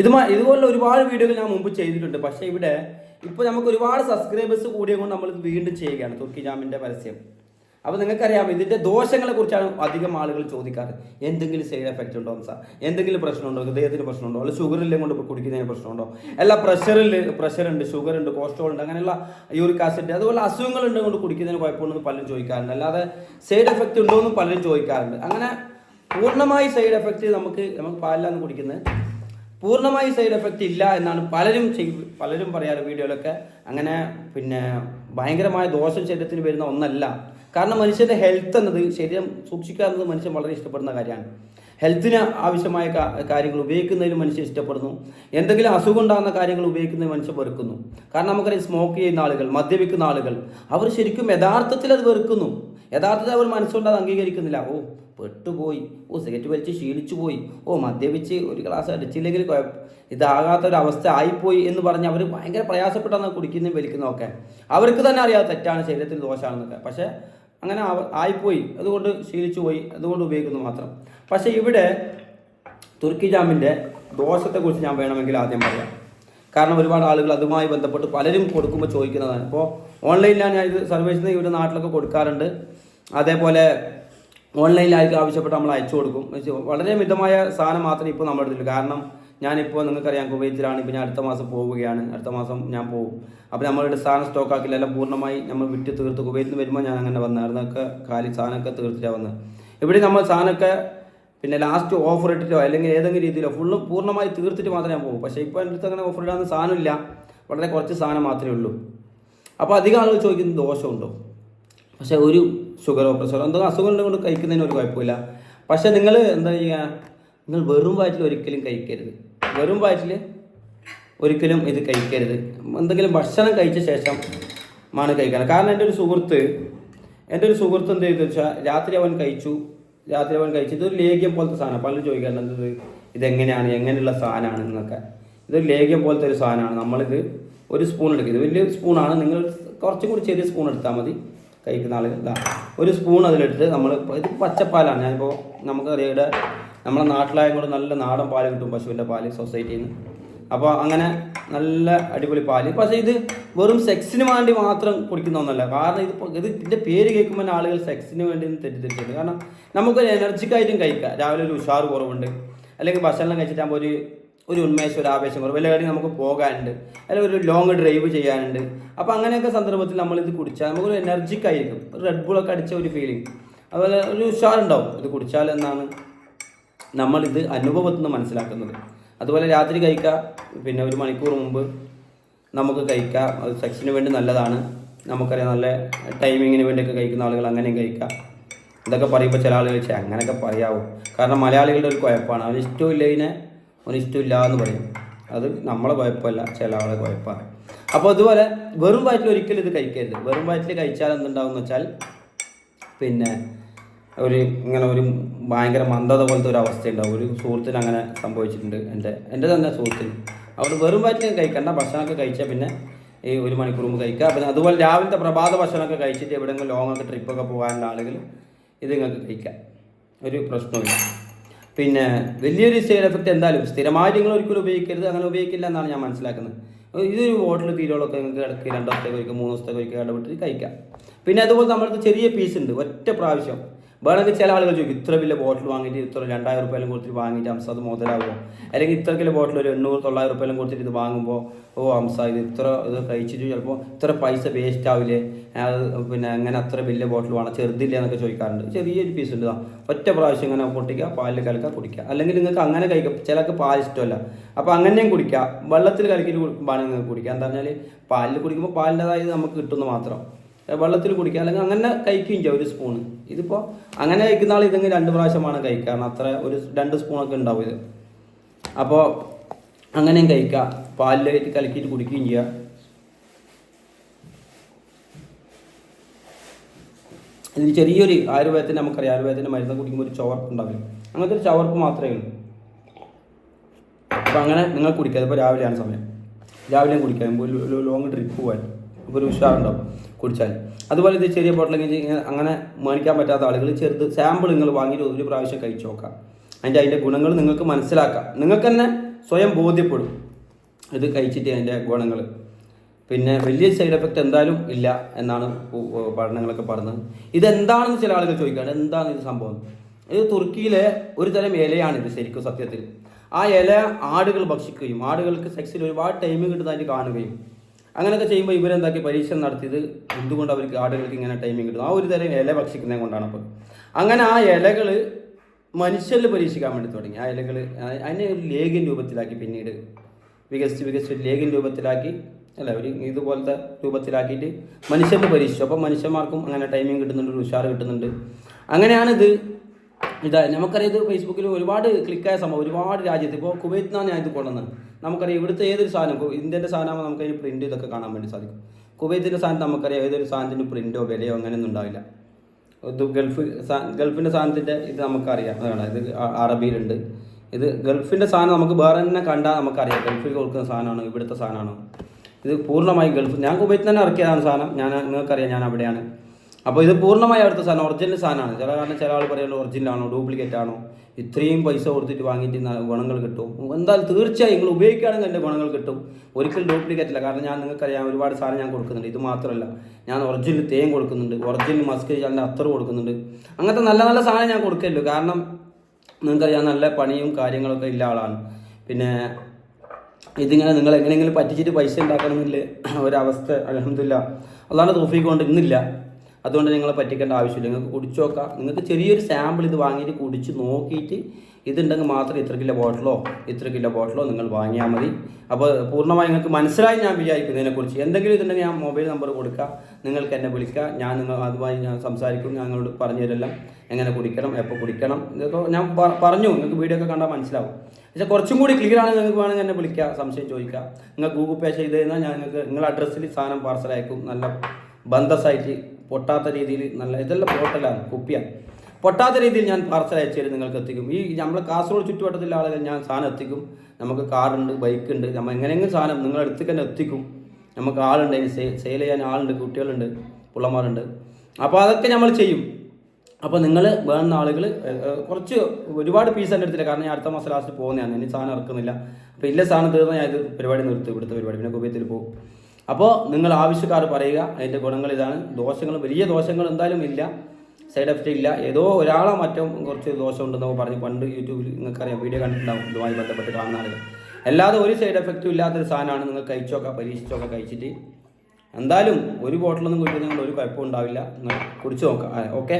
ഇതുമാ ഇതുപോലുള്ള ഒരുപാട് വീഡിയോകൾ ഞാൻ മുമ്പ് ചെയ്തിട്ടുണ്ട്. പക്ഷേ ഇവിടെ ഇപ്പോൾ നമുക്ക് ഒരുപാട് സബ്സ്ക്രൈബേഴ്സ് കൂടിയ കൊണ്ട് നമ്മൾ വീണ്ടും ചെയ്യുകയാണ്. തുർക്കി ജാമിന്റെ പരസ്യം. അപ്പോൾ നിങ്ങൾക്കറിയാം ഇതിന്റെ ദോഷങ്ങളെ കുറിച്ചാണ് അധികം ആളുകൾ ചോദിക്കാറ്. എന്തെങ്കിലും സൈഡ് എഫക്റ്റ് ഉണ്ടോ സാർ എന്തെങ്കിലും പ്രശ്നമുണ്ടോ? ഹൃദയത്തിന് പ്രശ്നമുണ്ടോ? അല്ല ഷുഗറിലും കൊണ്ട് കുടിക്കുന്നതിന് പ്രശ്നമുണ്ടോ? അല്ല പ്രഷറിൽ പ്രഷറുണ്ട് ഷുഗർ ഉണ്ട് കൊളസ്ട്രോൾ ഉണ്ട് അങ്ങനെയുള്ള യൂറിക് ആസിഡ് അതുപോലെ അസുഖങ്ങളുണ്ട് കൊണ്ട് കുടിക്കുന്നതിന് കുഴപ്പമുണ്ടെന്ന് പലരും ചോദിക്കാറുണ്ട്. അല്ലാതെ സൈഡ് എഫക്റ്റ് ഉണ്ടോ എന്ന് പലരും ചോദിക്കാറുണ്ട്. അങ്ങനെ പൂർണമായി സൈഡ് എഫക്റ്റ് നമുക്ക് നമുക്ക് പാലിലാണ് കുടിക്കുന്നത്. പൂർണമായി സൈഡ് എഫക്റ്റ് ഇല്ല എന്നാണ് പലരും പലരും പറയാറ് വീഡിയോയിലൊക്കെ. അങ്ങനെ പിന്നെ ഭയങ്കരമായ ദോഷം ശരീരത്തിന് വരുന്ന ഒന്നല്ല. കാരണം മനുഷ്യന്റെ ഹെൽത്ത് എന്നത് ശരീരം സൂക്ഷിക്കുക എന്നത് മനുഷ്യൻ വളരെ ഇഷ്ടപ്പെടുന്ന കാര്യമാണ്. ഹെൽത്തിന് ആവശ്യമായ കാര്യങ്ങൾ ഉപയോഗിക്കുന്നതിന് മനുഷ്യൻ ഇഷ്ടപ്പെടുന്നു. എന്തെങ്കിലും അസുഖം ഉണ്ടാകുന്ന കാര്യങ്ങൾ ഉപയോഗിക്കുന്നതിന് മനുഷ്യൻ വെറുക്കുന്നു. കാരണം നമുക്കറിയാം സ്മോക്ക് ചെയ്യുന്ന ആളുകൾ മദ്യപിക്കുന്ന ആളുകൾ അവർ ശരിക്കും യഥാർത്ഥത്തിൽ അത് വെറുക്കുന്നു. യഥാർത്ഥത്തിൽ അവർ മനസ്സുകൊണ്ട് അത് അംഗീകരിക്കുന്നില്ല. ഓ പെട്ടുപോയി. ഓ സിഗരറ്റ് വലിച്ച് ക്ഷീണിച്ചു പോയി ഓ മദ്യപിച്ച് ഒരു ഗ്ലാസ് അടിച്ചില്ലെങ്കിൽ ഇതാകാത്ത ഒരു അവസ്ഥ ആയിപ്പോയി എന്ന് പറഞ്ഞ് അവർ ഭയങ്കര പ്രയാസപ്പെട്ടാണ് കുടിക്കുന്നതും വലിക്കുന്നതൊക്കെ. അവർക്ക് തന്നെ അറിയാം തെറ്റാണ് ശരീരത്തിന് ദോഷമാണെന്നൊക്കെ. പക്ഷേ അങ്ങനെ ആയിപ്പോയി. അതുകൊണ്ട് ശീലിച്ചു പോയി അതുകൊണ്ട് ഉപയോഗിക്കുന്നു മാത്രം. പക്ഷേ ഇവിടെ തുർക്കി ജാമിന്റെ ദോഷത്തെക്കുറിച്ച് ഞാൻ വേണമെങ്കിൽ ആദ്യം പറയാം. കാരണം ഒരുപാട് ആളുകൾ അതുമായി ബന്ധപ്പെട്ട് പലരും കൊടുക്കുമ്പോൾ ചോദിക്കുന്നതാണ്. ഇപ്പോൾ ഓൺലൈനിലാണ് ഞാൻ ഇത് സർവീസിന് ഇവിടെ നാട്ടിലൊക്കെ കൊടുക്കാറുണ്ട്. അതേപോലെ ഓൺലൈനിലായിരിക്കും ആവശ്യപ്പെട്ട് നമ്മൾ അയച്ചു കൊടുക്കും. വളരെ മിതമായ സാധനം മാത്രമേ ഇപ്പോൾ നമ്മുടെ അടുത്തുള്ളൂ കാരണം ഞാനിപ്പോൾ നിങ്ങൾക്കറിയാം കുവൈത്തിലാണ് ഇപ്പോൾ ഞാൻ അടുത്ത മാസം പോവുകയാണ്. അടുത്ത മാസം ഞാൻ പോകും അപ്പോൾ നമ്മളുടെ സാധനം സ്റ്റോക്ക് ആക്കില്ല എല്ലാം പൂർണമായി നമ്മൾ വിറ്റ് തീർത്ത് കുവൈത്തിൽ നിന്ന് വരുമ്പോൾ ഞാൻ അങ്ങനെ വന്നായിരുന്നൊക്കെ കാലി സാധനമൊക്കെ തീർത്തിട്ടാണ് വന്നത്. ഇവിടെ നമ്മൾ സാധനമൊക്കെ പിന്നെ ലാസ്റ്റ് ഓഫർ ഇട്ടിട്ടോ അല്ലെങ്കിൽ ഏതെങ്കിലും രീതിയിലോ ഫുള്ള് പൂർണമായി തീർത്തിട്ട് മാത്രമേ ഞാൻ പോകും. പക്ഷേ ഇപ്പോൾ എന്റെ അടുത്ത് അങ്ങനെ ഓഫർ ഇടാൻ സാധനമില്ല. വളരെ കുറച്ച് സാധനം മാത്രമേ ഉള്ളൂ. അപ്പോൾ അധികം ആളുകൾ ചോദിക്കുന്നത് ദോഷമുണ്ടോ? പക്ഷേ ഒരു ഷുഗർ പ്രഷറോ എന്തോ അസുഖം കൊണ്ട് കഴിക്കുന്നതിന് ഒരു കുഴപ്പമില്ല. പക്ഷേ നിങ്ങൾ എന്താ ചെയ്യുക? നിങ്ങൾ വെറും വയറ്റിൽ ഒരിക്കലും കഴിക്കരുത്. വെറും വയറ്റിൽ ഒരിക്കലും ഇത് കഴിക്കരുത്. എന്തെങ്കിലും ഭക്ഷണം കഴിച്ച ശേഷം ആണ് കഴിക്കണം കാരണം എന്റെ ഒരു സുഹൃത്ത് എന്റെ ഒരു സുഹൃത്ത് എന്ത് ചെയ്തു വെച്ചാൽ രാത്രി അവൻ കഴിച്ചു. രാത്രി അവൻ കഴിച്ചു. ഇതൊരു ലേഖ്യം പോലത്തെ സാധനം. പലരും ചോദിക്കാറുണ്ട് ഇത്? ഇതെങ്ങനെയാണ്? എങ്ങനെയുള്ള സാധനമാണ്? എന്നൊക്കെ. ഇതൊരു ലേഖ്യം പോലത്തെ ഒരു സാധനമാണ്. നമ്മളിത് ഒരു സ്പൂൺ എടുക്കുക. ഇത് വലിയ സ്പൂണാണ് നിങ്ങൾ കുറച്ചും കൂടി ചെറിയ സ്പൂൺ എടുത്താൽ മതി. കഴിക്കുന്ന ആളുകൾ ഇതാ. ഒരു സ്പൂൺ അതിലിട്ട് നമ്മൾ ഇത് പച്ചപ്പാലാണ്. ഞാനിപ്പോൾ നമുക്കറിയാം ഇവിടെ നമ്മുടെ നാട്ടിലായത് കൂടെ നല്ല നാടൻ പാൽ കിട്ടും പശുവിന്റെ പാൽ സൊസൈറ്റിയിൽ നിന്ന് അപ്പോൾ അങ്ങനെ നല്ല അടിപൊളി പാൽ. പക്ഷേ ഇത് വെറും സെക്സിന് വേണ്ടി മാത്രം കുടിക്കുന്ന ഒന്നല്ല. കാരണം ഇത് ഇത് ഇതിന്റെ പേര് കേൾക്കുമ്പോൾ ആളുകൾ സെക്സിന് വേണ്ടി തെറ്റിദ്ധരിച്ചിട്ടുണ്ട് കാരണം നമുക്കൊരു എനർജിക്കായിട്ടും കഴിക്കാം. രാവിലെ ഒരു ഉഷാർ കുറവുണ്ട്. അല്ലെങ്കിൽ ഭക്ഷണം കഴിച്ചിട്ടാകുമ്പോൾ ഒരു ഒരു ഉന്മേഷം ഒരു ആവേശം കുറവ് വല്ല കാര്യം നമുക്ക് പോകാനുണ്ട്. അല്ലെങ്കിൽ ഒരു ലോങ് ഡ്രൈവ് ചെയ്യാനുണ്ട്. അപ്പോൾ അങ്ങനെയൊക്കെ സന്ദർഭത്തിൽ നമ്മളിത് കുടിച്ചാൽ നമുക്കൊരു എനർജിക് ആയിരിക്കും. റെഡ് ബുളൊക്കെ അടിച്ച ഒരു ഫീലിംഗ് അതുപോലെ ഒരു ഉഷാറുണ്ടാവും. ഇത് കുടിച്ചാൽ എന്നാണ് നമ്മളിത് അനുഭവത്തിൽ നിന്ന് മനസ്സിലാക്കുന്നത്. അതുപോലെ രാത്രി കഴിക്കുക പിന്നെ ഒരു മണിക്കൂർ മുമ്പ് നമുക്ക് കഴിക്കാം. അത് സെക്സിന് വേണ്ടി നല്ലതാണ്. നമുക്കറിയാം നല്ല ടൈമിങ്ങിന് വേണ്ടിയൊക്കെ കഴിക്കുന്ന ആളുകൾ അങ്ങനെയും കഴിക്കാം. ഇതൊക്കെ പറയുമ്പോൾ ചില ആളുകൾ വെച്ചാൽ അങ്ങനെയൊക്കെ പറയാവും. കാരണം മലയാളികളുടെ ഒരു കുഴപ്പമാണ്. അവന് ഇഷ്ടമില്ലതിനെ അവന് ഇഷ്ടമില്ല എന്ന് പറയും. അത് നമ്മളെ കുഴപ്പമല്ല ചില ആളെ കുഴപ്പമാണ്. അപ്പോൾ അതുപോലെ വെറും വയറ്റിൽ ഒരിക്കലും ഇത് കഴിക്കരുത്. വെറും വയറ്റിൽ കഴിച്ചാൽ എന്തുണ്ടാവും വെച്ചാൽ പിന്നെ ഒരു ഇങ്ങനെ ഒരു ഭയങ്കര മന്ദത പോലത്തെ ഒരു അവസ്ഥ ഉണ്ടാവും. ഒരു സുഹൃത്തിന് അങ്ങനെ സംഭവിച്ചിട്ടുണ്ട് എന്റെ എന്റെ തന്നെ സുഹൃത്തിന് അവിടെ വെറും വയറ്റിൽ കഴിക്കണ്ട. ഭക്ഷണമൊക്കെ കഴിച്ചാൽ പിന്നെ ഈ ഒരു മണിക്കൂർ മുമ്പ് കഴിക്കുക. പിന്നെ അതുപോലെ രാവിലത്തെ പ്രഭാത ഭക്ഷണമൊക്കെ കഴിച്ചിട്ട് എവിടെയെങ്കിലും ലോങ്ങൊക്കെ ട്രിപ്പൊക്കെ പോകാനുള്ള ആളുകൾ ഇത് നിങ്ങൾക്ക് കഴിക്കാം. ഒരു പ്രശ്നമില്ല പിന്നെ വലിയൊരു സൈഡ് എഫക്റ്റ് എന്തായാലും സ്ഥിരമായി നിങ്ങൾ ഒരിക്കലും ഉപയോഗിക്കരുത് അങ്ങനെ ഉപയോഗിക്കില്ല എന്നാണ് ഞാൻ മനസ്സിലാക്കുന്നത്. ഇതൊരു ബോട്ടിൽ തീരുകളൊക്കെ നിങ്ങൾക്ക് ഇടയ്ക്ക് രണ്ടു ദിവസത്തേക്ക് ഒരിക്കൽ മൂന്ന് ദിവസത്തേക്ക് ഒരിക്കൽ ഇടപെട്ടിട്ട് കഴിക്കാം. പിന്നെ അതുപോലെ നമ്മുടെ ചെറിയ പീസ് ഉണ്ട് ഒറ്റ പ്രാവശ്യം. വേണമെങ്കിൽ ചില ആളുകൾ ചോദിക്കും ഇത്ര വലിയ ബോട്ടിൽ വാങ്ങിയിട്ട് ഇത്ര രണ്ടായിരം റുപ്യെല്ലാം കൊടുത്തിട്ട് വാങ്ങിയിട്ട് ഹംസ അത് മുതലാകുമോ അല്ലെങ്കിൽ ഇത്ര കിലോ ബോട്ടിൽ ഒരു എണ്ണൂറ് തൊള്ളായിരം റുപ്യെല്ലാം കൊടുത്തിട്ട് ഇത് വാങ്ങുമ്പോൾ ഓ ഹംസ ഇത് ഇത്ര ഇത് കഴിച്ചിട്ട് ചിലപ്പോൾ ഇത്ര പൈസ വേസ്റ്റ് ആവില്ലേ? പിന്നെ അങ്ങനെ അത്ര വലിയ ബോട്ടിൽ വേണം ചെറുതില്ല എന്നൊക്കെ ചോദിക്കാറുണ്ട്. ചെറിയൊരു പീസ് ഉണ്ട് ഒറ്റ പ്രാവശ്യം ഇങ്ങനെ പൊട്ടിക്കുക പാലിൽ കലക്കുക കുടിക്കുക. അല്ലെങ്കിൽ നിങ്ങൾക്ക് അങ്ങനെ കഴിക്കാം ചിലർക്ക് പാൽ ഇഷ്ടമല്ല. അപ്പോൾ അങ്ങനെയും കുടിക്കുക. വെള്ളത്തിൽ കലക്കിയിട്ട് കുടിക്കുമ്പോഴാണ് നിങ്ങൾക്ക് കുടിക്കുക. എന്താ പറഞ്ഞാൽ പാലിൽ കുടിക്കുമ്പോൾ പാലിന്റെതായത് നമുക്ക് കിട്ടുന്നു മാത്രം. വെള്ളത്തിൽ കുടിക്കുക അല്ലെങ്കിൽ അങ്ങനെ കഴിക്കുകയും ചെയ്യാം ഒരു സ്പൂണ് ഇതിപ്പോൾ അങ്ങനെ കഴിക്കുന്ന ആൾ ഇതെങ്കിൽ രണ്ട് പ്രാവശ്യമാണ് കഴിക്കുക. കാരണം അത്ര ഒരു രണ്ട് സ്പൂണൊക്കെ ഉണ്ടാവും ഇത്. അപ്പോൾ അങ്ങനെയും കഴിക്കുക. പാലിലായിട്ട് കലക്കിയിട്ട് കുടിക്കുകയും ചെയ്യുക ഇതിന് ചെറിയൊരു ആയുർവേദത്തിന് നമുക്കറിയാം ആയുർവേദത്തിന്റെ മരുന്ന് കുടിക്കുമ്പോൾ ഒരു ചവർപ്പ് ഉണ്ടാവില്ല? അങ്ങനത്തെ ഒരു ചവർപ്പ് മാത്രമേ ഉള്ളൂ. അപ്പോൾ അങ്ങനെ നിങ്ങൾ കുടിക്കുക. അതിപ്പോൾ രാവിലെയാണ് സമയം. രാവിലെയും കുടിക്കാം ഒരു ലോങ് ട്രിപ്പ് പോകാൻ അപ്പോൾ ഒരു ഉഷാറുണ്ടാവും. കുടിച്ചാൽ അതുപോലെ ഇത് ചെറിയ ബോട്ടിലെങ്കിൽ അങ്ങനെ മേടിക്കാൻ പറ്റാത്ത ആളുകൾ ചെറുത് സാമ്പിൾ നിങ്ങൾ വാങ്ങിയിട്ട് ഒരു പ്രാവശ്യം കഴിച്ചു നോക്കാം. അതിന്റെ അതിന്റെ ഗുണങ്ങൾ നിങ്ങൾക്ക് മനസ്സിലാക്കാം. നിങ്ങൾക്ക് തന്നെ സ്വയം ബോധ്യപ്പെടും ഇത് കഴിച്ചിട്ട് അതിന്റെ ഗുണങ്ങൾ. പിന്നെ വലിയ സൈഡ് എഫക്റ്റ് എന്തായാലും ഇല്ല എന്നാണ് പഠനങ്ങളൊക്കെ പറഞ്ഞത്. ഇതെന്താണെന്ന് ചില ആളുകൾ ചോദിക്കുകയാണ് എന്താണ് ഇത് സംഭവം? ഇത് തുർക്കിയിലെ ഒരു തരം ഇലയാണ് ഇത് ശരിക്കും സത്യത്തിൽ. ആ ഇല ആടുകൾ ഭക്ഷിക്കുകയും ആടുകൾക്ക് സെക്സിൽ ഒരുപാട് ടൈം കിട്ടുന്നതായിട്ട് കാണുകയും അങ്ങനെയൊക്കെ ചെയ്യുമ്പോൾ ഇവരെന്താക്കി പരീക്ഷ നടത്തിയത്? എന്തുകൊണ്ട് അവർക്ക് ആടുകൾക്ക് ഇങ്ങനെ ടൈമിംഗ് കിട്ടും? ആ ഒരു തരം ഇല ഭക്ഷിക്കുന്നത് കൊണ്ടാണ് അപ്പോൾ അങ്ങനെ ആ ഇലകൾ മനുഷ്യരിൽ പരീക്ഷിക്കാൻ വേണ്ടി തുടങ്ങി. ആ ഇലകൾ അതിനെ ഒരു ലേഖ്യൻ രൂപത്തിലാക്കി പിന്നീട് വികസിച്ച് വികസിച്ച് ലേഖ്യൻ രൂപത്തിലാക്കി അല്ല ഒരു ഇതുപോലത്തെ രൂപത്തിലാക്കിയിട്ട് മനുഷ്യരിൽ പരീക്ഷിച്ചു. അപ്പോൾ മനുഷ്യന്മാർക്കും അങ്ങനെ ടൈമിംഗ് കിട്ടുന്നുണ്ട് ഒരു ഉഷാർ കിട്ടുന്നുണ്ട്. അങ്ങനെയാണിത് ഇതാ നമുക്കറിയാം ഇത് ഫേസ്ബുക്കിൽ ഒരുപാട് ക്ലിക്കായ സംഭവം ഒരുപാട് രാജ്യത്ത്. ഇപ്പോൾ കുവൈത്ത് നിന്നാണ് ഞാൻ ഇത് കൊണ്ടുവന്നത്. നമുക്കറിയാം ഇവിടുത്തെ ഏതൊരു സാധനം ഇന്ത്യന്റെ സാധനമാകുമ്പോൾ നമുക്ക് അതിന് പ്രിന്റ് ഇതൊക്കെ കാണാൻ വേണ്ടി സാധിക്കും. കുവൈത്തിന്റെ സാധനം നമുക്കറിയാം ഏതൊരു സാധനത്തിന് പ്രിന്റോ വിലയോ അങ്ങനെയൊന്നും ഉണ്ടാവില്ല. ഇത് ഗൾഫ് ഗൾഫിന്റെ സാധനത്തിന്റെ ഇത് നമുക്കറിയാം. അതാണ് ഇത് അറബിയിലുണ്ട്. ഇത് ഗൾഫിന്റെ സാധനം നമുക്ക് വേറെ തന്നെ കണ്ടാൽ നമുക്കറിയാം. ഗൾഫിൽ കൊടുക്കുന്ന സാധനമാണോ ഇവിടുത്തെ സാധനമാണോ. ഇത് പൂർണമായി ഗൾഫ്. ഞാൻ കുവൈത്ത് തന്നെ ഇറക്കിയതാണ് സാധനം. ഞാൻ നിങ്ങൾക്കറിയാം ഞാൻ അവിടെയാണ്. അപ്പോൾ ഇത് പൂർണമായി അടുത്ത സാധനം ഒറിജിനൽ സാധനമാണ്. ചില കാരണം ചില ആൾ പറയുന്നത് ഒറിജിനൽ ആണോ ഡ്യൂപ്ലിക്കേറ്റ് ആണോ ഇത്രയും പൈസ കൊടുത്തിട്ട് വാങ്ങിയിട്ട് ഗുണങ്ങൾ കിട്ടും. എന്തായാലും തീർച്ചയായും നിങ്ങൾ ഉപയോഗിക്കുകയാണെങ്കിൽ എന്റെ ഗുണങ്ങൾ കിട്ടും. ഒരിക്കലും ഡ്യൂപ്ലിക്കേറ്റ് അല്ല. കാരണം ഞാൻ നിങ്ങൾക്കറിയാം ഒരുപാട് സാധനം ഞാൻ കൊടുക്കുന്നുണ്ട്. ഇത് മാത്രമല്ല ഞാൻ ഒറിജിനൽ തേൻ കൊടുക്കുന്നുണ്ട്. ഒറിജിനൽ മസ്ക് അതിന്റെ അത്തർ കൊടുക്കുന്നുണ്ട്. അങ്ങനത്തെ നല്ല നല്ല സാധനം ഞാൻ കൊടുക്കല്ലോ കാരണം നിങ്ങൾക്കറിയാം നല്ല പണിയും കാര്യങ്ങളൊക്കെ ഇല്ല ആളാണ്. പിന്നെ ഇതിങ്ങനെ നിങ്ങൾ എങ്ങനെയെങ്കിലും പറ്റിച്ചിട്ട് പൈസ ഉണ്ടാക്കണമെന്നില്ല ഒരവസ്ഥ അലഹമില്ല അതാണ് തോഫിക്കൊണ്ട് ഇന്നില്ല. അതുകൊണ്ട് നിങ്ങളെ പറ്റിക്കേണ്ട ആവശ്യമില്ല. നിങ്ങൾക്ക് കുടിച്ചു നോക്കാം. നിങ്ങൾക്ക് ചെറിയൊരു സാമ്പിൾ ഇത് വാങ്ങിയിട്ട് കുടിച്ച് നോക്കിയിട്ട് ഇതുണ്ടെങ്കിൽ മാത്രം ഇത്ര കിലോ ബോട്ടിലോ ഇത്ര കിലോ ബോട്ടിലോ നിങ്ങൾ വാങ്ങിയാൽ മതി. അപ്പോൾ പൂർണമായി നിങ്ങൾക്ക് മനസ്സിലായി ഞാൻ വിചാരിക്കുന്നു ഇതിനെക്കുറിച്ച് എന്തെങ്കിലും ഇതുണ്ടെങ്കിൽ ഞാൻ മൊബൈൽ നമ്പർ കൊടുക്കുക നിങ്ങൾക്ക് എന്നെ വിളിക്കുക ഞാൻ നിങ്ങൾ അതുമായി ഞാൻ സംസാരിക്കും. ഞങ്ങളോട് പറഞ്ഞു തരെല്ലാം എങ്ങനെ കുടിക്കണം എപ്പോൾ കുടിക്കണം. ഇതൊക്കെ ഞാൻ പറഞ്ഞു. നിങ്ങൾക്ക് വീഡിയോ ഒക്കെ കണ്ടാൽ മനസ്സിലാവും. പക്ഷേ കുറച്ചും കൂടി ക്ലിയർ ആണെങ്കിൽ നിങ്ങൾക്ക് വേണമെങ്കിൽ എന്നെ വിളിക്കുക സംശയം ചോദിക്കുക നിങ്ങൾ ഗൂഗിൾ പേ ചെയ്ത് കഴിഞ്ഞാൽ ഞാൻ നിങ്ങൾക്ക് നിങ്ങളുടെ അഡ്രസ്സിൽ സാധനം പാർസൽ അയക്കും. നല്ല ബന്ധസായിട്ട് പൊട്ടാത്ത രീതിയിൽ നല്ല ഇതെല്ലാം പോട്ടലാണ് കുപ്പിയാണ്. പൊട്ടാത്ത രീതിയിൽ ഞാൻ പാർസൽ അയച്ചു തരും നിങ്ങൾക്ക് എത്തിക്കും. ഈ നമ്മൾ കാസർഗോഡ് ചുറ്റുവട്ടത്തിലെ ആളുകൾ ഞാൻ സാധനം എത്തിക്കും. നമുക്ക് കാറുണ്ട് ബൈക്കുണ്ട് നമ്മൾ എങ്ങനെയെങ്കിലും സാധനം നിങ്ങളുടെ അടുത്തേക്ക് തന്നെ എത്തിക്കും. നമുക്ക് ആളുണ്ട് അതിന് സെയിൽ ചെയ്യാൻ ആളുണ്ട് കുട്ടികളുണ്ട് പിള്ളമാരുണ്ട്. അപ്പോൾ അതൊക്കെ നമ്മൾ ചെയ്യും. അപ്പോൾ നിങ്ങൾ വേണ്ട ആളുകൾ കുറച്ച് ഒരുപാട് പീസ് എന്റെ അടുത്തില്ല. കാരണം ഞാൻ അടുത്ത മാസം ലാസ്റ്റ് പോകുന്നതാണ്. ഇനി സാധനം ഇറക്കുന്നില്ല. അപ്പോൾ ഇല്ല സാധനം തീർന്നാൽ ഞാൻ ഇത് പരിപാടി നിർത്തും ഇവിടുത്തെ പരിപാടി. പിന്നെ കുപ്പിയത്തിൽ പോകും. അപ്പോൾ നിങ്ങൾ ആവശ്യക്കാർ പറയുക അതിന്റെ ഗുണങ്ങൾ ഇതാണ്. ദോഷങ്ങൾ വലിയ ദോഷങ്ങൾ എന്തായാലും ഇല്ല. സൈഡ് എഫക്റ്റ് ഇല്ല. ഏതോ ഒരാളെ മറ്റും കുറച്ച് ദോഷം ഉണ്ടെന്നൊക്കെ പറഞ്ഞ്. പണ്ട് യൂട്യൂബിൽ നിങ്ങൾക്കറിയാം വീഡിയോ കണ്ടിട്ടുണ്ടാവും ഇതുമായി ബന്ധപ്പെട്ട് കാണുന്ന ആളുകൾ. അല്ലാതെ ഒരു സൈഡ് എഫക്റ്റും ഇല്ലാത്തൊരു സാധനമാണ് നിങ്ങൾ കഴിച്ചൊക്കെ പരീക്ഷിച്ചൊക്കെ കഴിച്ചിട്ട്. എന്തായാലും ഒരു ബോട്ടിലൊന്നും നിങ്ങൾ ഒരു കുഴപ്പമുണ്ടാവില്ല നിങ്ങൾ കുടിച്ചു നോക്കാം. ഓക്കെ